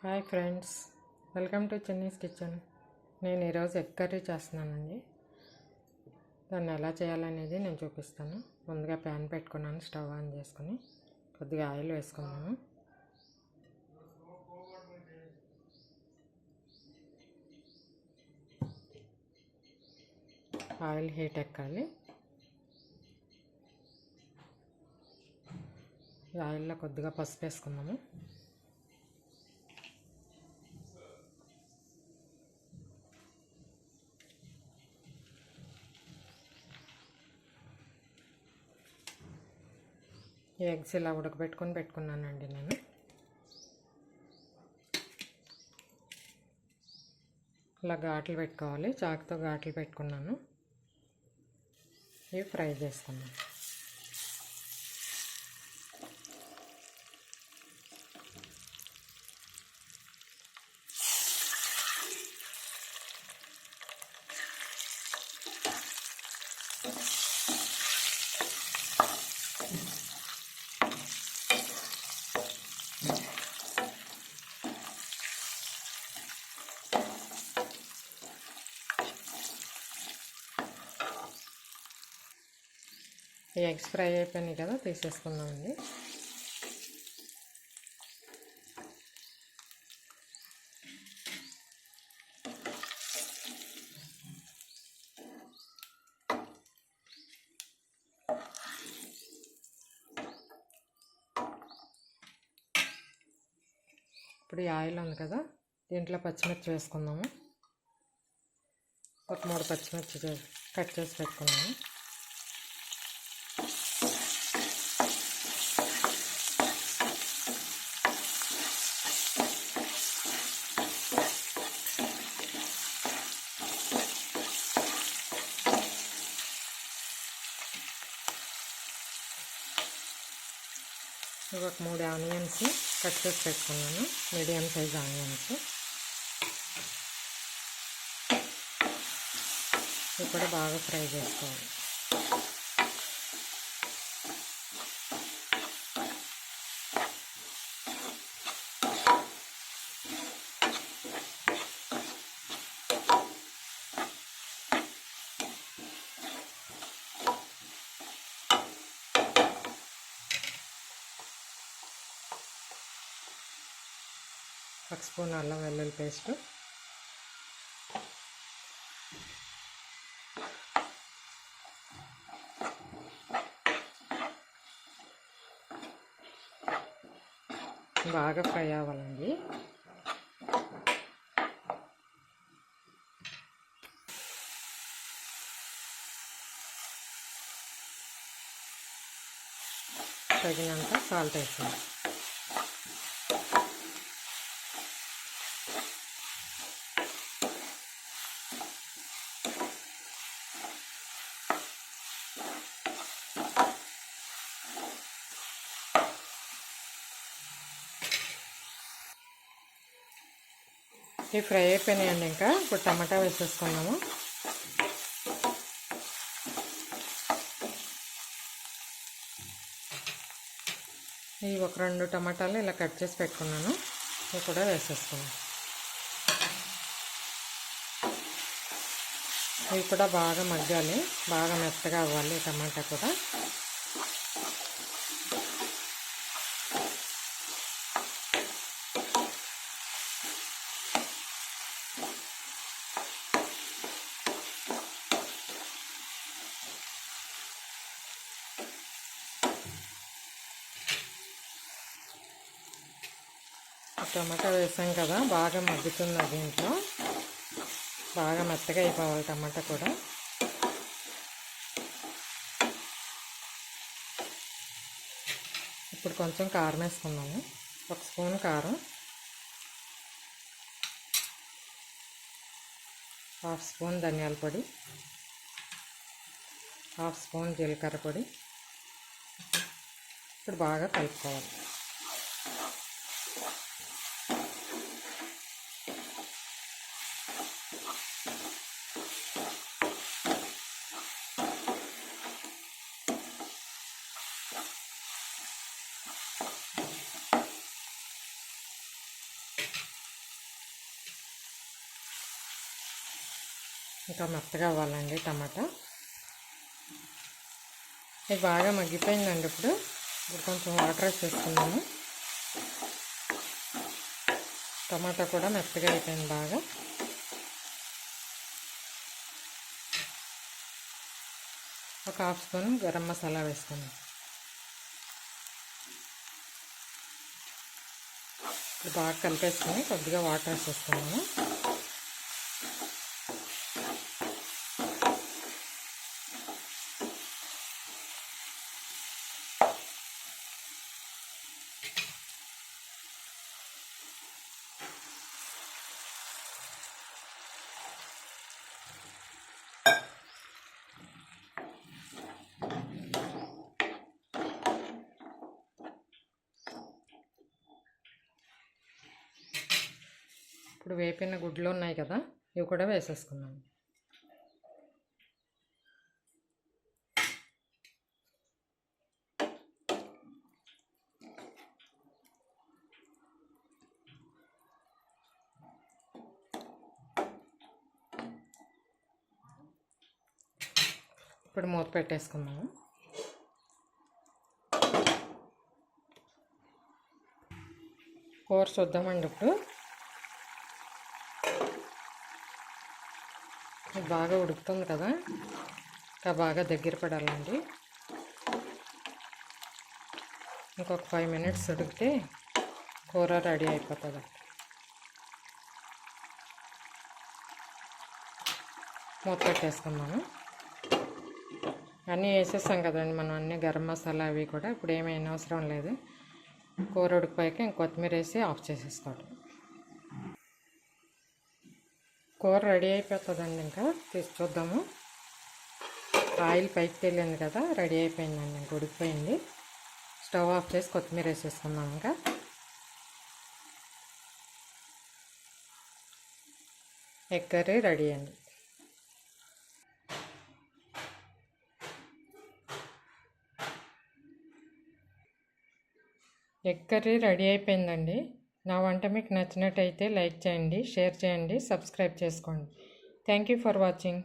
Hi friends welcome to Chennis kitchen. నేను ఈరోజు egg curry చేస్తున్నానండి. దాన్ని ఎలా చేయాలనేది నేను చూపిస్తాను. ముందుగా ప్యాన్ పెట్టుకున్నాను స్టవ్ ఆన్ చేసుకుని కొద్దిగా ఆయిల్ వేసుకున్నాను ఆయిల్ హీట్ ఎక్కాలి. ఆయిల్లో కొద్దిగా పసుపు వేసుకున్నాము ఎగ్స్ ఇలా ఉడకబెట్టుకొని పెట్టుకున్నానండి నేను. ఇలా ఘాట్లు పెట్టుకోవాలి. చాకుతో ఘాట్లు పెట్టుకున్నాను. ఇవి ఫ్రై చేసుకున్నాను. ఈ ఎగ్స్ ఫ్రై అయిపోయినాయి కదా తీసేసుకుందామండి. ఇప్పుడు ఈ ఆయిల్ ఉంది కదా దీంట్లో పచ్చిమిర్చి వేసుకుందాము. ఒక మూడు పచ్చిమిర్చి కట్ చేసి పెట్టుకున్నాము ఒక మూడు ఆనియన్స్ కట్ చేసి పెట్టుకున్నాను. Medium size onions. ఇప్పుడు బాగా ఫ్రై చేసుకోవాలి. ఒక స్పూన్ అల్లం వెల్లుల్లి పేస్టు. బాగా ఫ్రై అవ్వాలండి. తగినంత సాల్ట్ వేసాను ఇవి ఫ్రై అయిపోయినాయండి ఇంకా. ఇప్పుడు టమాటా వేసేసుకున్నాము ఇవి ఒక రెండు టమాటాలు ఇలా కట్ చేసి పెట్టుకున్నాను. ఇవి కూడా వేసేసుకున్నాను ఇవి కూడా బాగా మగ్గాలి. బాగా మెత్తగా అవ్వాలి టమాటా కూడా. టమాటా వేసాం కదా బాగా మగ్గుతుంది దీంట్లో బాగా మెత్తగా అయిపోవాలి టమాటా కూడా. ఇప్పుడు కొంచెం కారం వేసుకున్నాము ఒక స్పూన్ కారం. హాఫ్ స్పూన్ ధనియాల పొడి. హాఫ్ స్పూన్ జీలకర్ర పొడి. ఇప్పుడు బాగా కలుపుకోవాలి. ఇంకా మెత్తగా అవ్వాలండి టమాటా. ఇది బాగా మగ్గిపోయిందండి ఇప్పుడు. ఇప్పుడు కొంచెం వాటర్ వేసేసుకున్నాము టమాటా కూడా మెత్తగా అయిపోయింది బాగా. ఒక హాఫ్ స్పూన్ గరం మసాలా వేసుకున్నాం ఇప్పుడు బాగా కలిపేసుకొని కొద్దిగా వాటర్ వేసేసుకున్నాము ఇప్పుడు వేపిన గుడ్లు ఉన్నాయి కదా ఇవి కూడా వేసేసుకున్నాం ఇప్పుడు మూత పెట్టేసుకున్నాము కూర చూద్దామండి ఇప్పుడు. బాగా ఉడుకుతుంది కదా. ఇంకా బాగా దగ్గర పడాలండి. ఇంకొక ఫైవ్ మినిట్స్ ఉడికితే కూర రెడీ అయిపోతుంది. మూత పెట్టేసుకున్నాను అన్నీ వేసేసాం కదండి మనం అన్నీ గరం మసాలా అవి కూడా. ఇప్పుడు ఏమైనా అవసరం లేదు. కూర ఉడికిపోయాక ఇంకొత్తిమీర వేసి ఆఫ్ చేసేసుకోవడం కూర రెడీ అయిపోతుందండి ఇంకా. తీసి చూద్దాము. ఆయిల్ పైకి తెలియదు కదా రెడీ అయిపోయిందండి ఇంక ఉడికిపోయింది. స్టవ్ ఆఫ్ చేసి కొత్తిమీర వేసేసుకుందాం ఇంకా. ఎగ్ కర్రీ రెడీ అండి. ఎగ్ కర్రీ రెడీ అయిపోయిందండి. నా వంట మీకు నచ్చినట్టయితే లైక్ చేయండి షేర్ చేయండి సబ్స్క్రైబ్ చేసుకోండి. Thank you for watching